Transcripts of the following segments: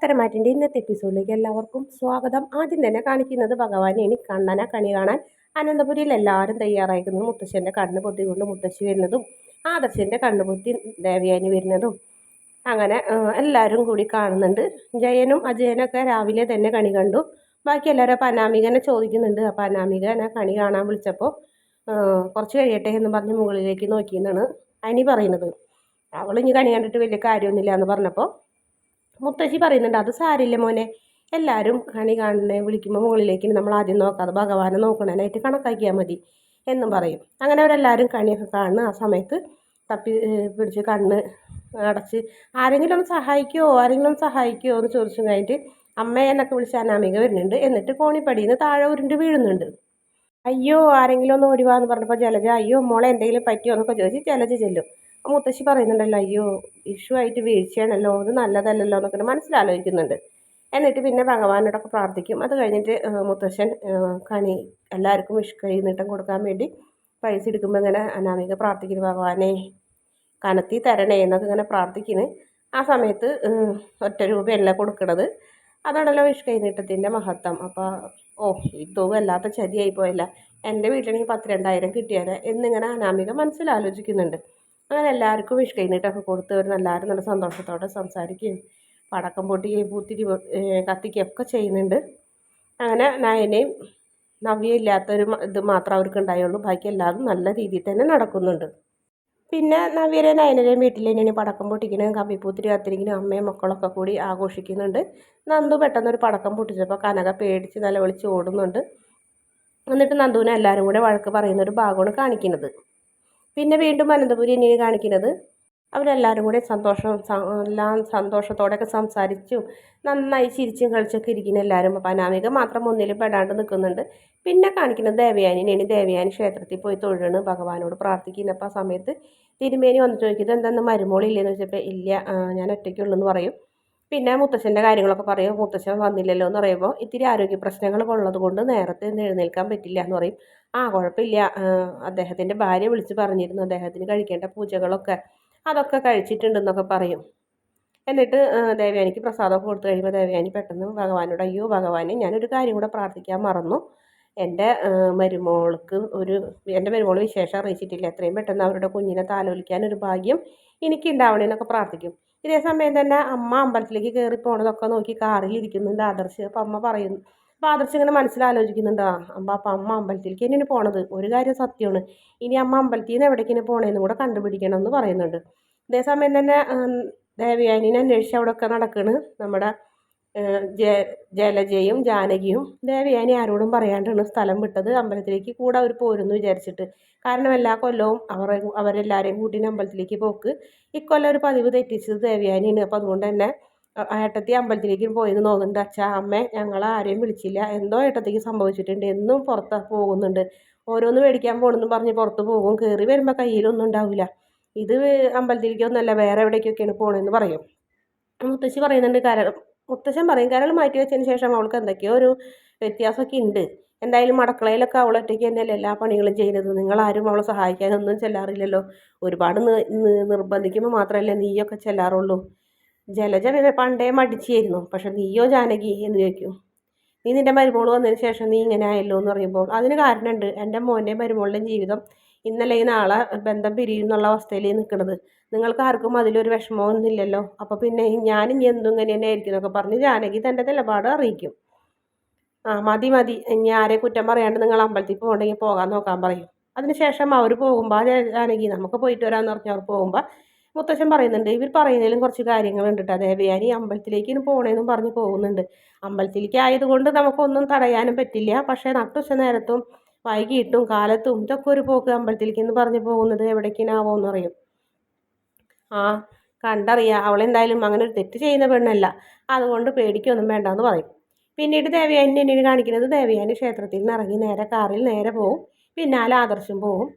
പത്തരമാറ്റിന്റെ ഇന്നത്തെ എപ്പിസോഡിലേക്ക് എല്ലാവർക്കും സ്വാഗതം. ആദ്യം തന്നെ കാണിക്കുന്നത് ഭഗവാനെയാണ്. കണ്ണനെ കണി കാണാൻ അനന്തപുരിയിൽ എല്ലാവരും തയ്യാറായിരിക്കുന്നു. മുത്തശ്ശന്റെ കണ്ണ് പൊത്തിക്കൊണ്ട് മുത്തശ്ശി വരുന്നതും ആദർശന്റെ കണ്ണ് പൊത്തി ദേവയാനി വരുന്നതും അങ്ങനെ എല്ലാവരും കൂടി കാണുന്നുണ്ട്. ജയനും അജയനൊക്കെ രാവിലെ തന്നെ കണി കണ്ടു. ബാക്കി എല്ലാവരും അപ്പോൾ അനാമികനെ ചോദിക്കുന്നുണ്ട്. അപ്പോൾ അനാമികനെ കണി കാണാൻ വിളിച്ചപ്പോൾ കുറച്ച് കഴിയട്ടെ എന്ന് പറഞ്ഞ് മുകളിലേക്ക് നോക്കിയെന്നാണ് അനി പറയുന്നത്. അവൾ ഇനി കണി കണ്ടിട്ട് വലിയ കാര്യമൊന്നുമില്ല എന്ന് പറഞ്ഞപ്പോൾ മുത്തശ്ശി പറയുന്നുണ്ട് അത് സാരില്ല മോനെ. എല്ലാവരും കണി കാണുന്നേ വിളിക്കുമ്പോൾ മുകളിലേക്ക് നമ്മൾ ആദ്യം നോക്കാതെ ഭഗവാനെ നോക്കണേനായിട്ട് കണക്കാക്കിയാൽ മതി എന്നും പറയും. അങ്ങനെ അവരെല്ലാവരും കണിയൊക്കെ കാണുന്ന ആ സമയത്ത് തപ്പി പിടിച്ച് കണ്ണ് അടച്ച് ആരെങ്കിലും ഒന്ന് സഹായിക്കുമോ ആരെങ്കിലും ഒന്ന് സഹായിക്കുമോ എന്ന് ചോദിച്ചു കഴിഞ്ഞിട്ട് അമ്മ എന്നൊക്കെ വിളിച്ച് അനാമിക വരുന്നുണ്ട്. എന്നിട്ട് കോണിപ്പടിയിൽ നിന്ന് താഴെ ഉരുണ്ട് വീഴുന്നുണ്ട്. അയ്യോ ആരെങ്കിലും ഒന്ന് ഓടിവാന്ന് പറഞ്ഞപ്പോൾ ജലജ അയ്യോ മോളെ എന്തെങ്കിലും പറ്റിയോ? എന്നൊക്കെ ചോദിച്ച് ജലജ ചെല്ലും. മുത്തശ്ശി പറയുന്നുണ്ടല്ലോ അയ്യോ ഇഷ്യൂ ആയിട്ട് വീഴ്ചയാണല്ലോ അത് നല്ലതല്ലല്ലോ എന്നൊക്കെ മനസ്സിലാലോചിക്കുന്നുണ്ട്. എന്നിട്ട് പിന്നെ ഭഗവാനോടൊക്കെ പ്രാർത്ഥിക്കും. അത് കഴിഞ്ഞിട്ട് മുത്തശ്ശൻ കണി എല്ലാവർക്കും വിഷ് കൈ നീട്ടം കൊടുക്കാൻ വേണ്ടി പൈസ എടുക്കുമ്പോൾ ഇങ്ങനെ അനാമിക പ്രാർത്ഥിക്കുന്നു ഭഗവാനെ കനത്തി തരണേ എന്നൊക്കെ ഇങ്ങനെ പ്രാർത്ഥിക്കുന്നു. ആ സമയത്ത് ഒറ്റ രൂപയല്ല കൊടുക്കണത്. അതാണല്ലോ വിഷ് കൈനീട്ടത്തിന്റെ മഹത്വം. അപ്പോൾ ഓ ഇതും വല്ലാത്ത ചതിയായി പോയല്ല. എന്റെ വീട്ടിലാണെങ്കിൽ പത്ത് രണ്ടായിരം കിട്ടിയാലേ എന്നിങ്ങനെ അനാമിക മനസ്സിലാലോചിക്കുന്നുണ്ട്. അങ്ങനെ എല്ലാവർക്കും വിഷ് കൈനീട്ടൊക്കെ കൊടുത്ത് ഒരു എല്ലാവരും നല്ല സന്തോഷത്തോടെ സംസാരിക്കുകയും പടക്കം പൊട്ടിക്കുകയും പൂത്തിരി കത്തിക്കുകയും ഒക്കെ ചെയ്യുന്നുണ്ട്. അങ്ങനെ നയനയും നവ്യ ഇല്ലാത്തൊരു ഇത് മാത്രം അവർക്ക് ഉണ്ടായുള്ളൂ ബാക്കി എല്ലാവരും നല്ല രീതിയിൽ തന്നെ നടക്കുന്നുണ്ട്. പിന്നെ നവ്യരെ നയനരെയും വീട്ടിൽ തന്നെയാണ് പടക്കം പൊട്ടിക്കണതും കമ്പിപ്പൂത്തിരി കത്തിരിക്കണേ അമ്മയും മക്കളൊക്കെ കൂടി ആഘോഷിക്കുന്നുണ്ട്. നന്ദു പെട്ടെന്നൊരു പടക്കം പൊട്ടിച്ചപ്പോൾ കനക പേടിച്ച് നല്ല നിലവിളിച്ച് ഓടുന്നുണ്ട്. എന്നിട്ട് നന്ദുവിനെ എല്ലാവരും കൂടെ വഴക്ക് പറയുന്നൊരു ഭാഗമാണ് കാണിക്കുന്നത്. പിന്നെ വീണ്ടും അനന്തപുരി എന്നെ കാണിക്കുന്നത്. അവരെല്ലാവരും കൂടെ സന്തോഷം എല്ലാം സന്തോഷത്തോടെയൊക്കെ സംസാരിച്ചും. നന്നായി ചിരിച്ചും കളിച്ചൊക്കെ ഇരിക്കുന്ന എല്ലാവരും അനാമിക മാത്രം ഒന്നിലും പെടാണ്ട് നിൽക്കുന്നുണ്ട്. പിന്നെ കാണിക്കുന്നത് ദേവയാനിനെയാണ് ദേവയാനി ക്ഷേത്രത്തിൽ പോയി തൊഴുകണ് ഭഗവാനോട് പ്രാർത്ഥിക്കുന്നപ്പോൾ ആ സമയത്ത് തിരുമേനി വന്ന് ചോദിക്കുന്നത് എന്താണെന്ന് മരുമോളില്ലേന്ന് വെച്ചപ്പോൾ ഇല്ല ഞാൻ ഒറ്റയ്ക്കുള്ളൂ എന്ന് പറയും. പിന്നെ മുത്തശ്ശന്റെ കാര്യങ്ങളൊക്കെ പറയും. മുത്തശ്ശൻ വന്നില്ലല്ലോ എന്ന് പറയുമ്പോൾ ഇത്തിരി ആരോഗ്യ പ്രശ്നങ്ങൾ ഉള്ളത് കൊണ്ട് നേരത്തെ എഴുന്നേൽക്കാൻ പറ്റില്ല എന്ന് പറയും. ആ കുഴപ്പമില്ല. അദ്ദേഹത്തിന്റെ ഭാര്യ വിളിച്ച് പറഞ്ഞിരുന്നു. അദ്ദേഹത്തിന് കഴിക്കേണ്ട പൂജകളൊക്കെ അതൊക്കെ കഴിച്ചിട്ടുണ്ടെന്നൊക്കെ പറയും. എന്നിട്ട് ദേവയാനിക്ക് പ്രസാദമൊക്കെ കൊടുത്തു കഴിയുമ്പോൾ ദേവയാനി പെട്ടെന്ന് ഭഗവാനോട് അയ്യോ ഭഗവാനെ ഞാനൊരു കാര്യം കൂടെ പ്രാർത്ഥിക്കാൻ മറന്നു. എന്റെ മരുമോൾക്ക് ഒരു എന്റെ മരുമോൾ വിശേഷം അറിയിച്ചിട്ടില്ല. എത്രയും പെട്ടെന്ന് അവരുടെ കുഞ്ഞിനെ താലോലിക്കാൻ ഒരു ഭാഗ്യം എനിക്ക് ഉണ്ടാവണേന്നൊക്കെ പ്രാർത്ഥിക്കും. ഇതേ സമയം തന്നെ അമ്മ അമ്പലത്തിലേക്ക് കയറി പോണതൊക്കെ നോക്കി കാറിൽ ഇരിക്കുന്നുണ്ട് ആദർശ്. അപ്പം അമ്മ പറയുന്നു അപ്പോൾ ആദർശ് ഇങ്ങനെ മനസ്സിലാലോചിക്കുന്നുണ്ട് ആ അമ്മ അപ്പം അമ്മ അമ്പലത്തിലേക്ക് തന്നെയാണ് പോണത്. ഒരു കാര്യം സത്യമാണ് ഇനി അമ്മ അമ്പലത്തിൽ നിന്ന് എവിടേക്കാണ് പോണേന്നും കൂടെ കണ്ടുപിടിക്കണം എന്ന് പറയുന്നുണ്ട്. ഇതേ അതേസമയം തന്നെ ദേവയാനിനെ അന്വേഷിച്ച് അവിടെയൊക്കെ നടക്കണ് നമ്മുടെ ജലജയും ജാനകിയും ദേവയാനി ആരോടും പറയാണ്ടാണ് സ്ഥലം വിട്ടത്. അമ്പലത്തിലേക്ക് കൂടെ അവർ പോരുന്നു വിചാരിച്ചിട്ട്. കാരണം എല്ലാ കൊല്ലവും അവർ അവരെല്ലാവരെയും കൂട്ടി അമ്പലത്തിലേക്ക് പോക്ക്. ഇക്കൊല്ലം ഒരു പതിവ് തെറ്റിച്ചത് ദേവയാനിയാണ് അപ്പോൾ അതുകൊണ്ട് തന്നെ ഏട്ടത്തി അമ്പലത്തിലേക്ക് പോയെന്ന് തോന്നുന്നുണ്ട്. അച്ഛാ അമ്മ ഞങ്ങൾ ആരെയും വിളിച്ചില്ല. എന്തോ ഏട്ടത്തിക്ക് സംഭവിച്ചിട്ടുണ്ട്. എന്നും പുറത്ത് പോകുന്നുണ്ട്. ഓരോന്ന് മേടിക്കാൻ പോകണമെന്ന് പറഞ്ഞ് പുറത്ത് പോകും. കയറി വരുമ്പോൾ കയ്യിലൊന്നും ഉണ്ടാവില്ല ഇത് അമ്പലത്തിലേക്കൊന്നുമല്ല വേറെ എവിടേക്കൊക്കെയാണ് പോകണമെന്ന് പറയും. മുത്തശ്ശി പറയുന്നുണ്ട് കാരണം മുത്തശ്ശൻ പറയും കരൾ മാറ്റി വെച്ചതിന് ശേഷം അവൾക്ക് എന്തൊക്കെയോ ഒരു വ്യത്യാസമൊക്കെ ഉണ്ട്. എന്തായാലും മടക്കളയിലൊക്കെ അവൾ ഒറ്റയ്ക്ക് തന്നെയല്ലേ എല്ലാ പണികളും ചെയ്യുന്നത്. നിങ്ങളാരും അവളെ സഹായിക്കാനൊന്നും ചെല്ലാറില്ലല്ലോ. ഒരുപാട് നിർബന്ധിക്കുമ്പോൾ മാത്രമല്ലേ നീയൊക്കെ ചെല്ലാറുള്ളൂ. ജലജ പണ്ടേ മടിച്ചായിരുന്നു പക്ഷെ നീയോ ജാനകി? എന്ന് ചോദിക്കും. നീ നിന്റെ മരുമോൾ വന്നതിന് ശേഷം നീ ഇങ്ങനെ ആയല്ലോ എന്ന് പറയുമ്പോൾ അതിന് കാരണമുണ്ട്. എന്റെ മോന്റെയും മരുമോളുടെയും ജീവിതം ഇന്നലെ ഈ നാളെ ബന്ധം പിരിയുന്നുള്ള അവസ്ഥയിൽ നിൽക്കുന്നത് നിങ്ങൾക്ക് ആർക്കും അതിലൊരു വിഷമമൊന്നുമില്ലല്ലോ. അപ്പോൾ പിന്നെ ഞാൻ ഇനി എന്തും ഇങ്ങനെ തന്നെ ആയിരിക്കും എന്നൊക്കെ പറഞ്ഞ് ജാനകി തന്റെ നിലപാട് അറിയിക്കും. ആ മതി മതി. ഇനി ആരെ കുറ്റം പറയാണ്ട് നിങ്ങൾ അമ്പലത്തിൽ പോകണമെങ്കിൽ പോകാൻ നോക്കാൻ പറയും. അതിനുശേഷം അവർ പോകുമ്പോൾ ജാനകി നമുക്ക് പോയിട്ട് വരാമെന്ന് പറഞ്ഞ് അവർ പോകുമ്പോൾ മുത്തശ്ശൻ പറയുന്നുണ്ട് ഇവർ പറയുന്നതിലും കുറച്ച് കാര്യങ്ങളുണ്ട് കേട്ടോ. ദേവയാനി അമ്പലത്തിലേക്ക് പോകണമെന്നും പറഞ്ഞ് പോകുന്നുണ്ട്. അമ്പലത്തിലേക്ക് ആയതുകൊണ്ട് നമുക്കൊന്നും തടയാനും പറ്റില്ല. പക്ഷേ നട്ടുച്ച നേരത്തും വൈകിട്ടും കാലത്തും ഇതൊക്കെ ഒരു പോക്ക് അമ്പലത്തിലേക്ക് എന്ന് പറഞ്ഞു പോകുന്നത് എവിടേക്കിനാവോ എന്ന് പറയും. ആ കണ്ടറിയാം. അവളെന്തായാലും അങ്ങനെ ഒരു തെറ്റ് ചെയ്യുന്ന പെണ്ണല്ല. അതുകൊണ്ട് പേടിക്കൊന്നും വേണ്ടെന്ന് പറയും. പിന്നീട് ദേവയാനി എന്നെ കാണിക്കുന്നത് ദേവയാനി ക്ഷേത്രത്തിൽ നിന്ന് ഇറങ്ങി നേരെ കാറിൽ നേരെ പോവും. പിന്നാലെ ആദർശം പോവും.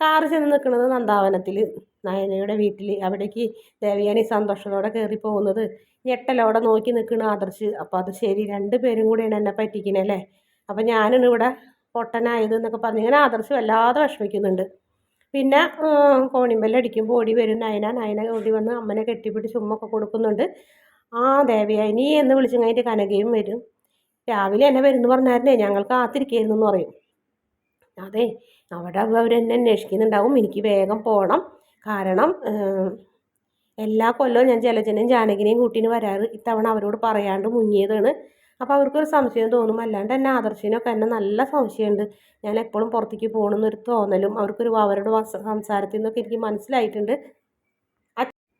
കാറ് ചെന്ന് നിൽക്കുന്നത് നന്ദാവനത്തിൽ. നയനയുടെ വീട്ടിൽ അവിടേക്ക് ദേവയാനി സന്തോഷത്തോടെ കയറി പോകുന്നത് ഞെട്ടലോടെ നോക്കി നിൽക്കുന്ന ആദർശ്. അപ്പോൾ അത് ശരി രണ്ട് പേരും കൂടിയാണ് എന്നെ പറ്റിക്കണല്ലേ അപ്പോൾ ഞാനാണ് ഇവിടെ പൊട്ടനായത് എന്നൊക്കെ പറഞ്ഞ് ഇങ്ങനെ ആദർശ് വല്ലാതെ വിഷമിക്കുന്നുണ്ട്. പിന്നെ കോണിമ്പല്ലടിക്കുമ്പോൾ ഓടി വരും. നയന നയന ഓടി വന്ന് അമ്മനെ കെട്ടിപ്പിടിച്ച് ഉമ്മൊക്കെ കൊടുക്കുന്നുണ്ട്. ആ ദേവിയായി നീ എന്ന് വിളിച്ചു കഴിഞ്ഞിട്ട് കനകയും വരും. രാവിലെ എന്നെ വരുന്നു പറഞ്ഞായിരുന്നേ ഞങ്ങൾ കാത്തിരിക്കായിരുന്നു എന്ന് പറയും. അതെ അവിടെ അവരെന്നെ അന്വേഷിക്കുന്നുണ്ടാവും. എനിക്ക് വേഗം പോകണം കാരണം എല്ലാ കൊല്ലവും ഞാൻ ജലജനെയും ജാനകിനെയും കൂട്ടിന് വരാറ് ഇത്തവണ അവരോട് പറയാണ്ട് മുങ്ങിയതാണ്. അപ്പോൾ അവർക്കൊരു സംശയം തോന്നും. അല്ലാണ്ട് എന്നെ ആദർശിനൊക്കെ എന്നെ നല്ല സംശയമുണ്ട്. ഞാൻ എപ്പോഴും പുറത്തേക്ക് പോകണമെന്നൊരു തോന്നലും അവർക്കൊരു അവരുടെ സംസാരത്തിൽ നിന്നൊക്കെ എനിക്ക് മനസ്സിലായിട്ടുണ്ട്.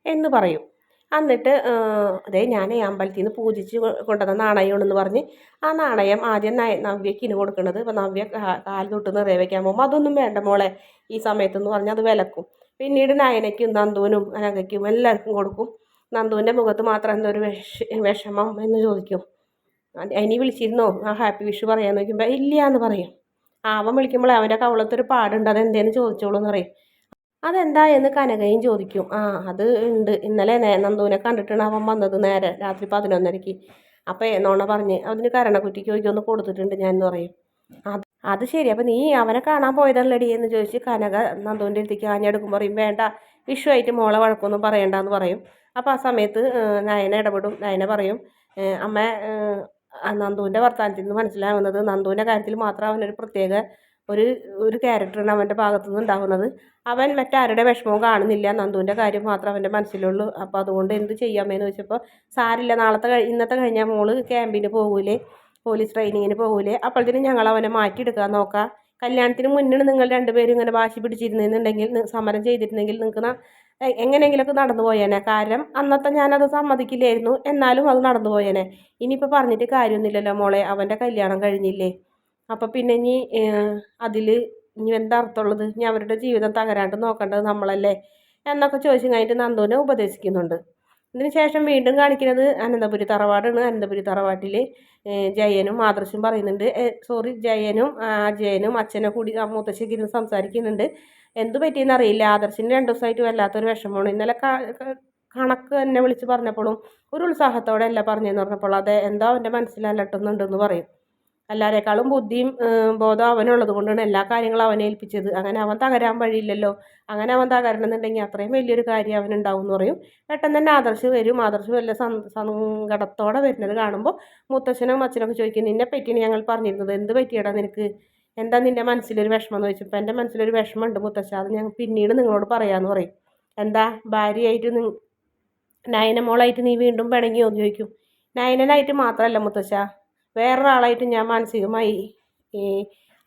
എന്ന് പറയും. എന്നിട്ട് അതേ ഞാൻ അമ്പലത്തിൽ നിന്ന് പൂജിച്ച് കൊണ്ടുവന്ന നാണയമാണെന്ന് പറഞ്ഞ് ആ നാണയം ആദ്യം നവ്യക്ക് ഇന് കൊടുക്കുന്നത് ഇപ്പോൾ നവ്യ കാൽ തൊട്ട് നിറയെ വയ്ക്കാൻ പോകുമ്പോൾ അതൊന്നും വേണ്ട മോളെ. ഈ സമയത്തെന്ന് പറഞ്ഞാൽ അത് വിലക്കും. പിന്നീട് നയനയ്ക്കും നന്ദുവിനും അനകയ്ക്കും എല്ലാവർക്കും കൊടുക്കും. നന്ദുവിന്റെ മുഖത്ത് മാത്രം എന്തോ ഒരു വിഷ വിഷമം എന്ന് ചോദിക്കും. ഇനി വിളിച്ചിരുന്നോ? ആ ഹാപ്പി വിഷു പറയാൻ നോക്കുമ്പോൾ ഇല്ല എന്ന് പറയും അവൻ വിളിക്കുമ്പോൾ അവന്റെ കവളത്തൊരു പാടുണ്ട്. അതെന്തേന്ന് ചോദിച്ചോളൂ എന്ന് പറയും. അതെന്താ എന്ന് കനകയും ചോദിക്കും. ആ അത് ഉണ്ട് ഇന്നലെ നന്ദുവിനെ കണ്ടിട്ടാണ് അവൻ വന്നത് നേരെ രാത്രി പതിനൊന്നരയ്ക്ക് അപ്പോൾ എന്നോണ പറഞ്ഞ് അതിന് കരണക്കുറ്റിക്ക് ഒന്ന് കൊടുത്തിട്ടുണ്ട് ഞാൻ എന്ന് പറയും. അത് അത് ശരി. അപ്പം നീ അവനെ കാണാൻ പോയതല്ലടി എന്ന് ചോദിച്ച് കനക നന്ദുവിന്റെ അടുത്തേക്ക് ആഞ്ഞെടുക്കും പറയും വേണ്ട വിഷു ആയിട്ട് മോളെ വഴക്കൊന്നും പറയണ്ടെന്ന് പറയും. അപ്പോൾ ആ സമയത്ത് നയന ഇടപെടും. നയന പറയും അമ്മ നന്ദുവിന്റെ വർത്തമാനത്തിൽ നിന്ന് മനസ്സിലാവുന്നത്. നന്ദുവിന്റെ കാര്യത്തിൽ മാത്രം അവനൊരു പ്രത്യേക ഒരു ഒരു ക്യാരക്ടറാണ് അവന്റെ ഭാഗത്തു നിന്ന് ഉണ്ടാകുന്നത് അവൻ മറ്റാരുടെ വിഷമവും കാണുന്നില്ല. നന്ദുവിന്റെ കാര്യം മാത്രം അവന്റെ മനസ്സിലുള്ളൂ. അപ്പോൾ അതുകൊണ്ട് എന്ത് ചെയ്യാമെന്ന് ചോദിച്ചപ്പോൾ സാരില്ല നാളത്തെ ഇന്നത്തെ കഴിഞ്ഞാൽ മോൾ ക്യാമ്പിന് പോകൂലേ? പോലീസ് ട്രെയിനിങ്ങിന് പോകൂലേ? അപ്പോഴത്തേനും ഞങ്ങൾ അവനെ മാറ്റിയെടുക്കാൻ നോക്കാം. കല്യാണത്തിന് മുന്നിൽ നിങ്ങൾ രണ്ടുപേരും ഇങ്ങനെ വാശി പിടിച്ചിരുന്നെന്നുണ്ടെങ്കിൽ സമരം ചെയ്തിരുന്നെങ്കിൽ നിങ്ങൾക്ക് എങ്ങനെയെങ്കിലുമൊക്കെ നടന്നു പോയേനെ. കാരണം അന്നത്തെ ഞാനത് സമ്മതിക്കില്ലായിരുന്നു. എന്നാലും അത് നടന്നു പോയേനെ. ഇനിയിപ്പോൾ പറഞ്ഞിട്ട് കാര്യമൊന്നുമില്ലല്ലോ മോളെ. അവന്റെ കല്യാണം കഴിഞ്ഞില്ലേ. അപ്പോൾ പിന്നെ ഇനി അതിൽ ഇനി എന്താ അർത്ഥമുള്ളത്? ഇനി അവരുടെ ജീവിതം തകരാണ്ട് നോക്കേണ്ടത് നമ്മളല്ലേ? എന്നൊക്കെ ചോദിച്ചു കഴിഞ്ഞിട്ട് നന്ദുവിനെ ഉപദേശിക്കുന്നുണ്ട്. ഇതിന് ശേഷം വീണ്ടും കാണിക്കുന്നത് അനന്തപുരി തറവാടാണ്. അനന്തപുരി തറവാട്ടിൽ ജയനും ആദർശും പറയുന്നുണ്ട്. സോറി ജയനും അജയനും അച്ഛനെ കൂടി മുത്തശ്ശിക്ക് ഇരുന്ന് സംസാരിക്കുന്നുണ്ട്. എന്ത് പറ്റിയെന്ന് അറിയില്ല. ആദർശിന് രണ്ട് ദിവസമായിട്ട് വല്ലാത്തൊരു വിഷമമാണ്. ഇന്നലെ കണക്ക് എന്നെ വിളിച്ച് പറഞ്ഞപ്പോഴും ഒരു ഉത്സാഹത്തോടെ അല്ല പറഞ്ഞതെന്ന് പറഞ്ഞപ്പോൾ അതെ എന്താ അവന്റെ മനസ്സിലല്ലട്ടുന്നുണ്ടെന്ന് പറയും. എല്ലാവരെക്കാളും ബുദ്ധിയും ബോധം അവനുള്ളത് കൊണ്ടാണ് എല്ലാ കാര്യങ്ങളും അവനെ ഏൽപ്പിച്ചത്. അങ്ങനെ അവൻ തകരാൻ വഴിയില്ലല്ലോ. അങ്ങനെ അവൻ തകരണമെന്നുണ്ടെങ്കിൽ അത്രയും വലിയൊരു കാര്യം അവനുണ്ടാവും എന്ന് പറയും. പെട്ടെന്ന് തന്നെ ആദർശ് വരും. ആദർശ് വല്ല സങ്കടത്തോടെ വരുന്നത് കാണുമ്പോൾ മുത്തച്ഛനും അച്ഛനൊക്കെ ചോദിക്കും നിന്നെ പറ്റിയാണ് ഞങ്ങൾ പറഞ്ഞിരുന്നത്. എന്ത് പറ്റിയടാ നിനക്ക്? എന്താ നിന്റെ മനസ്സിലൊരു വിഷമം എന്ന് ചോദിച്ചപ്പോൾ എന്റെ മനസ്സിലൊരു വിഷമമുണ്ട് മുത്തച്ഛ അത് ഞാൻ പിന്നീട് നിങ്ങളോട് പറയാമെന്ന് പറയും. എന്താ? ഭാര്യയായിട്ട് നി നയനമോളായിട്ട് നീ വീണ്ടും പിണങ്ങിയോ എന്ന് ചോദിക്കും. നയനനായിട്ട് മാത്രമല്ല മുത്തശ്ശ. വേറൊരാളായിട്ട് ഞാൻ മാനസികമായി ഈ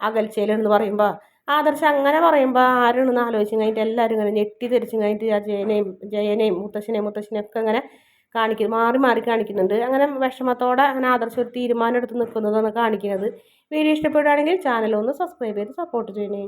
അകൽച്ചയിലെന്ന് പറയുമ്പോൾ ആദർശം അങ്ങനെ പറയുമ്പോൾ ആരാണെന്ന് ആലോചിച്ച് കഴിഞ്ഞിട്ട് എല്ലാവരും ഇങ്ങനെ ഞെട്ടി തിരിച്ചു കഴിഞ്ഞിട്ട് ആ ജയനെയും ജയനെയും മുത്തശ്ശനെയും മുത്തശ്ശനെയൊക്കെ അങ്ങനെ കാണിക്കും മാറി മാറി കാണിക്കുന്നുണ്ട്. അങ്ങനെ വിഷമത്തോടെ അങ്ങനെ ആദർശം ഒരു തീരുമാനം എടുത്ത് നിൽക്കുന്നതാണ് കാണിക്കുന്നത്. വീഡിയോ ഇഷ്ടപ്പെടുകയാണെങ്കിൽ ചാനൽ ഒന്ന് സബ്സ്ക്രൈബ് ചെയ്ത് സപ്പോർട്ട് ചെയ്യണേ.